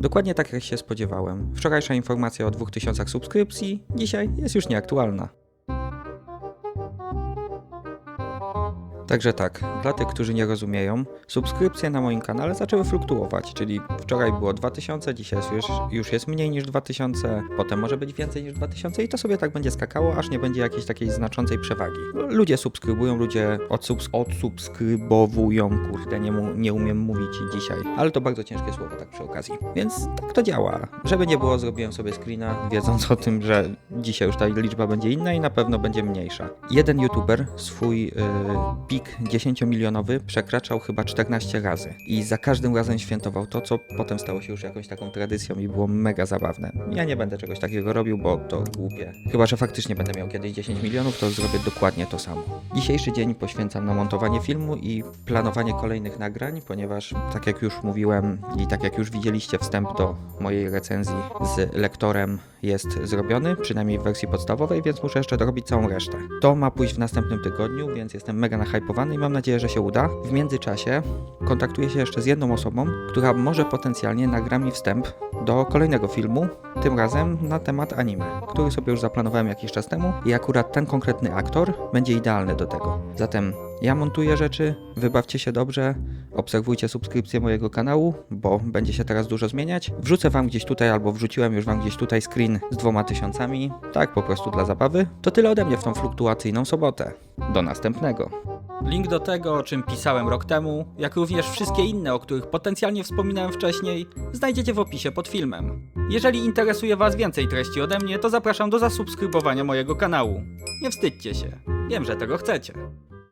Dokładnie tak jak się spodziewałem. Wczorajsza informacja o 2000 subskrypcji dzisiaj jest już nieaktualna. Także tak, dla tych, którzy nie rozumieją, subskrypcje na moim kanale zaczęły fluktuować, czyli wczoraj było 2000, dzisiaj już, już jest mniej niż 2000, potem może być więcej niż 2000 i to sobie tak będzie skakało, aż nie będzie jakiejś takiej znaczącej przewagi. Ludzie subskrybują, ludzie odsubs odsubskrybowują, kurde, nie, nie umiem mówić dzisiaj, ale to bardzo ciężkie słowo tak przy okazji. Więc tak to działa. Żeby nie było, zrobiłem sobie screena, wiedząc o tym, że dzisiaj już ta liczba będzie inna i na pewno będzie mniejsza. Jeden youtuber swój yy, pik 10-milionowy przekraczał chyba 14 razy i za każdym razem świętował to, co potem stało się już jakąś taką tradycją i było mega zabawne. Ja nie będę czegoś takiego robił, bo to głupie. Chyba, że faktycznie będę miał kiedyś 10 milionów, to zrobię dokładnie to samo. Dzisiejszy dzień poświęcam na montowanie filmu i planowanie kolejnych nagrań, ponieważ tak jak już mówiłem i tak jak już widzieliście wstęp do mojej recenzji z lektorem jest zrobiony, przynajmniej w wersji podstawowej, więc muszę jeszcze dorobić całą resztę. To ma pójść w następnym tygodniu, więc jestem mega i mam nadzieję, że się uda. W międzyczasie kontaktuję się jeszcze z jedną osobą, która może potencjalnie nagra mi wstęp do kolejnego filmu, tym razem na temat anime, który sobie już zaplanowałem jakiś czas temu i akurat ten konkretny aktor będzie idealny do tego. Zatem ja montuję rzeczy, wybawcie się dobrze, obserwujcie subskrypcję mojego kanału, bo będzie się teraz dużo zmieniać. Wrzucę wam gdzieś tutaj, albo wrzuciłem już wam gdzieś tutaj screen z dwoma tysiącami, tak po prostu dla zabawy. To tyle ode mnie w tą fluktuacyjną sobotę. Do następnego. Link do tego, o czym pisałem rok temu, jak również wszystkie inne, o których potencjalnie wspominałem wcześniej, znajdziecie w opisie pod filmem. Jeżeli interesuje Was więcej treści ode mnie, to zapraszam do zasubskrybowania mojego kanału. Nie wstydźcie się, wiem, że tego chcecie.